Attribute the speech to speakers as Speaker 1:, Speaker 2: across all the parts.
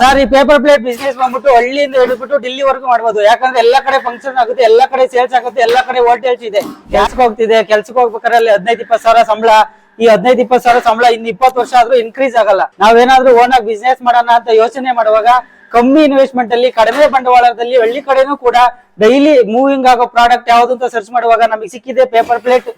Speaker 1: Sir, ಈ paper plate business ಬಂದ್ಬಿಟ್ಟು ಹಳ್ಳಿಯಿಂದ ಹಿಡಿದ್ಬಿಟ್ಟು ಡಿಲ್ಲಿವರೆಗೂ ಮಾಡ್ಬೋದು. ಯಾಕಂದ್ರೆ ಎಲ್ಲಾ ಕಡೆ ಫಂಕ್ಷನ್ ಆಗುತ್ತೆ, ಎಲ್ಲಾ ಕಡೆ ಸೇಲ್ಸ್ ಆಗುತ್ತೆ, ಎಲ್ಲಾ ಕಡೆ ಹೋಟೆಲ್ಸ್ ಇದೆ. ಕೆಲ್ಸಕ್ಕೆ ಹೋಗ್ತಿದೆ, ಕೆಲ್ಸಕ್ಕೆ ಹೋಗ್ಬೇಕಾದ್ರೆ ಅಲ್ಲಿ ಹದಿನೈದು, ಇಪ್ಪತ್ತು ಸಾವಿರ ಸಂಬಳ. ಈ ಹದಿನೈದು, ಇಪ್ಪತ್ತು ಸಾವಿರ ಸಂಬಳ ಇನ್ನು ಇಪ್ಪತ್ತು ವರ್ಷ ಆದ್ರೂ ಇನ್ಕ್ರೀಸ್ ಆಗಲ್ಲ. ನಾವೇನಾದ್ರೂ ಓನ್ ಆಗಿ ಬಿಸ್ನೆಸ್ ಮಾಡೋಣ ಅಂತ ಯೋಚನೆ ಮಾಡುವಾಗ ಕಮ್ಮಿ ಇನ್ವೆಸ್ಟ್ಮೆಂಟ್ ಅಲ್ಲಿ, ಕಡಿಮೆ ಬಂಡವಾಳದಲ್ಲಿ, ಹಳ್ಳಿ ಕಡೆನೂ ಕೂಡ ಡೈಲಿ ಮೂವಿಂಗ್ ಆಗೋ ಪ್ರಾಡಕ್ಟ್ ಯಾವ್ದು ಅಂತ ಸರ್ಚ್ ಮಾಡುವಾಗ ನಮಗೆ ಸಿಕ್ಕಿದೆ ಪೇಪರ್ ಪ್ಲೇಟ್